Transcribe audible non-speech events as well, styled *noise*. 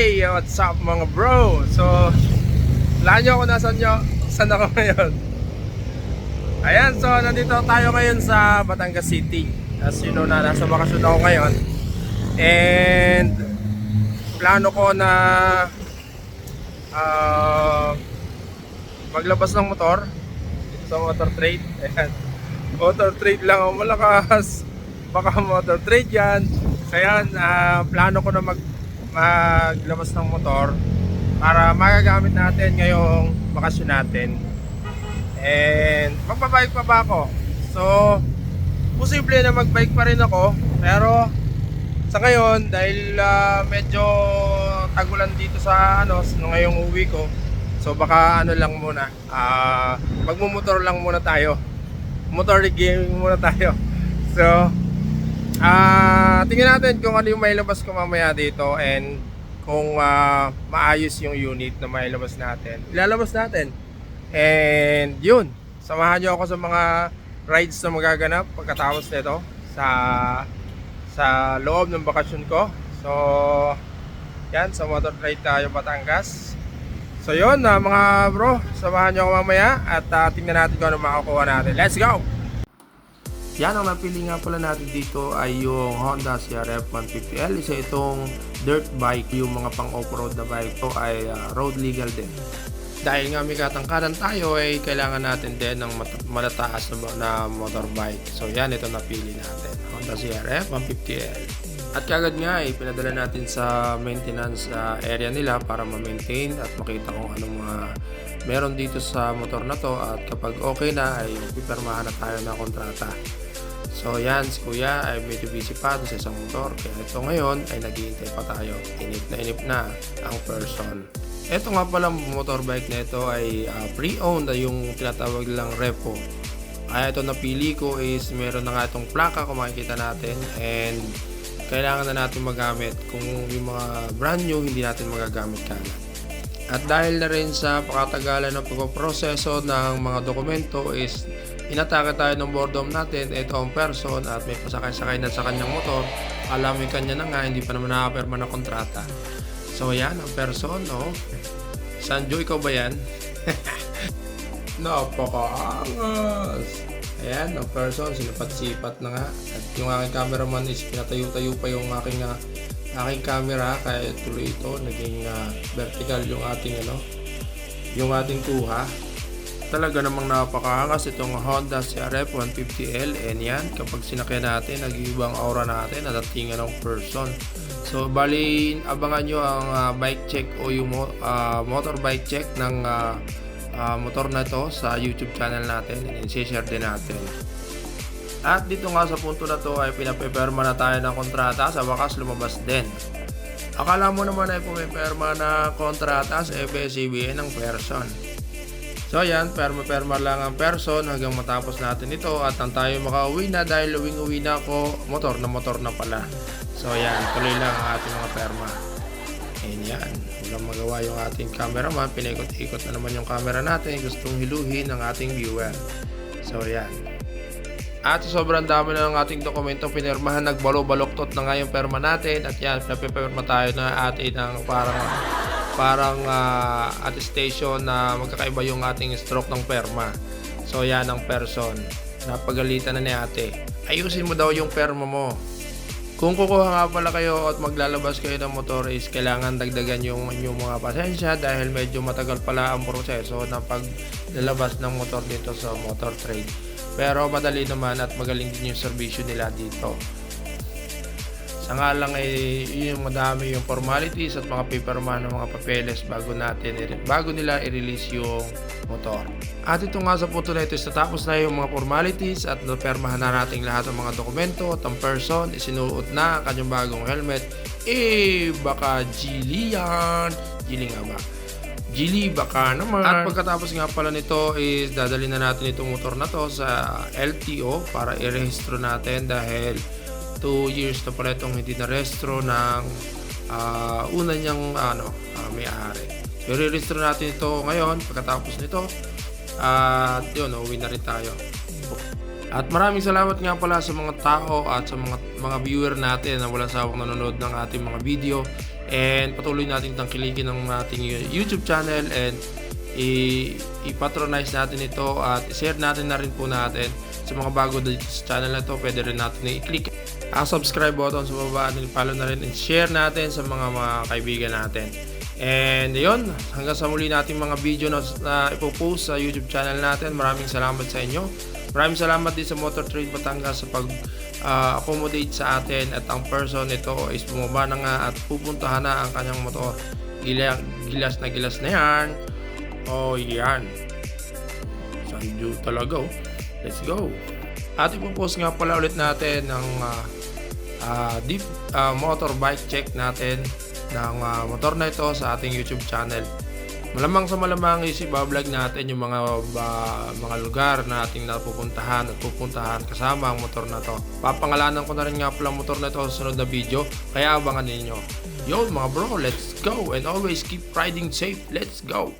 Hey, what's up mga bro? So, laan nyo ako nasan nyo, saan ako *laughs* ngayon? Ayan, so nandito tayo ngayon sa Batangas City. As you know na, nasa bakasyon ako ngayon. And, plano ko na ah, maglabas ng motor sa motor trade. *laughs* Ayan. Motor trade lang ako malakas. Baka motor trade yan. Kaya ah, plano ko na mag maglabas ng motor para magagamit natin ngayong bakasyon natin. And magpabike pa ba ako? So, posible na magbike pa rin ako. Pero sa ngayon, dahil ah, medyo tagulan dito sa ano, nung ngayong uwi ko. So baka ano lang muna, ah magmumotor lang muna tayo. Motor gaming muna tayo. So, Ah, tingnan natin kung ano yung mailabas ko mamaya dito and kung ah, maayos yung unit na mailabas natin. Ilalabas natin. And yun, samahan nyo ako sa mga rides na magaganap pagkatapos nito sa sa loob ng bakasyon ko. So, yan, sa motor ride tayo Batangas. So yun, ah, mga bro, samahan nyo ako mamaya at ah, tingnan natin kung ano makakuha natin. Let's go! Yan ang napili nga pala natin dito ay yung Honda CRF 150L. Isa itong dirt bike. Yung mga pang off-road na bike to ay ah, road legal din. Dahil nga may katangkaran tayo ay kailangan natin din ng malataas na, na motorbike. So yan ito napili natin. Honda CRF 150L. At kagad nga ay pinadala natin sa maintenance ah, area nila para ma-maintain at makita kung anong mga meron dito sa motor na to at kapag okay na ay pipirmahan na tayo ng kontrata. So yan, si Kuya ay medyo busy pa sa isang motor. Kaya ito ngayon ay naghihintay pa tayo. Inip na inip na ang person. Ito nga pala motorbike na ito ay ah, pre-owned yung tinatawag lang repo. Kaya ito napili ko is meron na nga itong plaka kung makikita natin and kailangan na natin magamit kung yung mga brand new hindi natin magagamit kaagad. At dahil na rin sa pakatagalan ng pagpoproseso ng mga dokumento is inatake tayo ng boredom natin, ito ang person at may pasakay-sakay na sa kanyang motor. Alam yung kanya na nga, hindi pa naman nakapirma ng kontrata. So yan, ang person, no? Sanjo, ikaw ba yan? *laughs* Napakaangas! Ayan, ang person, sinipat-sipat na nga. At yung aking cameraman is pinatayo-tayo pa yung aking ah, aking camera kaya tuloy ito naging ah, vertical yung ating ano yung ating kuha. Talaga namang napakaangas itong Honda CRF 150L and yan kapag sinakyan natin nag-iibang aura natin at datingan ng person. So bali abangan nyo ang ah, bike check o yung mo, ah, motor bike check ng ah, ah, motor na to sa YouTube channel natin. And i-share din natin at dito nga sa punto na to ay pinapeperma na tayo ng kontrata sa wakas lumabas din. Akala mo naman ay pumiperma na kontrata sa FSCBN ng person. So yan, perma-perma lang ang person hanggang matapos natin ito at nang tayo makauwi na dahil uwing-uwi na ako, motor na motor na pala. So yan, tuloy lang ang ating mga perma. Ayan yan, walang magawa yung ating cameraman, pinaikot-ikot na naman yung camera natin, gustong hiluhin ng ating viewer. So yan, at sobrang dami na ng ating dokumento pinirmahan, nagbalo-baloktot na nga yung perma natin at yan, napipirma tayo na atin ng parang parang ah, attestation na magkakaiba yung ating stroke ng perma. So yan ang person. Napagalitan na ni ate. Ayusin mo daw yung perma mo. Kung kukuha nga pala kayo at maglalabas kayo ng motor is kailangan dagdagan yung inyong mga pasensya dahil medyo matagal pala ang proseso ng paglalabas ng motor dito sa motor trade. Pero madali naman at magaling din yung serbisyo nila dito. Sa nga lang ay yung madami yung formalities at mga paperman ng mga papeles bago natin bago nila i-release yung motor. At ito nga sa punto na ito is natapos na yung mga formalities at napermahan na natin lahat ng mga dokumento at ang person isinuot na ang kanyang bagong helmet. Eh, baka Gili yan. Gili nga ba? Gili baka naman. At pagkatapos nga pala nito is dadali na natin itong motor na to sa LTO para i-rehistro natin dahil 2 years na pala itong hindi na-restro ng ah, una niyang ano, ah, may-ari. So, i-rehistro natin ito ngayon pagkatapos nito. At yun, uwi na rin tayo. At maraming salamat nga pala sa mga tao at sa mga mga viewer natin na walang sawang nanonood ng ating mga video. And patuloy natin tangkilikin ng ating YouTube channel and i-patronize natin ito at i-share natin na rin po natin sa mga bago dito sa channel na to. Pwede rin natin i-click ang subscribe button sa baba at follow na rin and share natin sa mga mga kaibigan natin. And yun hanggang sa muli nating mga video na, na ipopost sa youtube channel natin. Maraming salamat sa inyo maraming salamat din sa Motor Trade Batangas sa pag ah, accommodate sa atin at ang person nito is bumaba na nga at pupuntahan na ang kanyang motor Gila, gilas na gilas na yan oh yan Sanju talaga oh. Let's go. At ipopost nga pala ulit natin ng ah, ah, deep ah, motorbike check natin ng ah, motor na ito sa ating YouTube channel. Malamang sa malamang is ibablog natin yung mga ba- mga lugar na ating napupuntahan at pupuntahan kasama ang motor na to. Papangalanan ko na rin nga pala ang motor na ito sa sunod na video, kaya abangan ninyo. Yo mga bro, let's go and always keep riding safe. Let's go!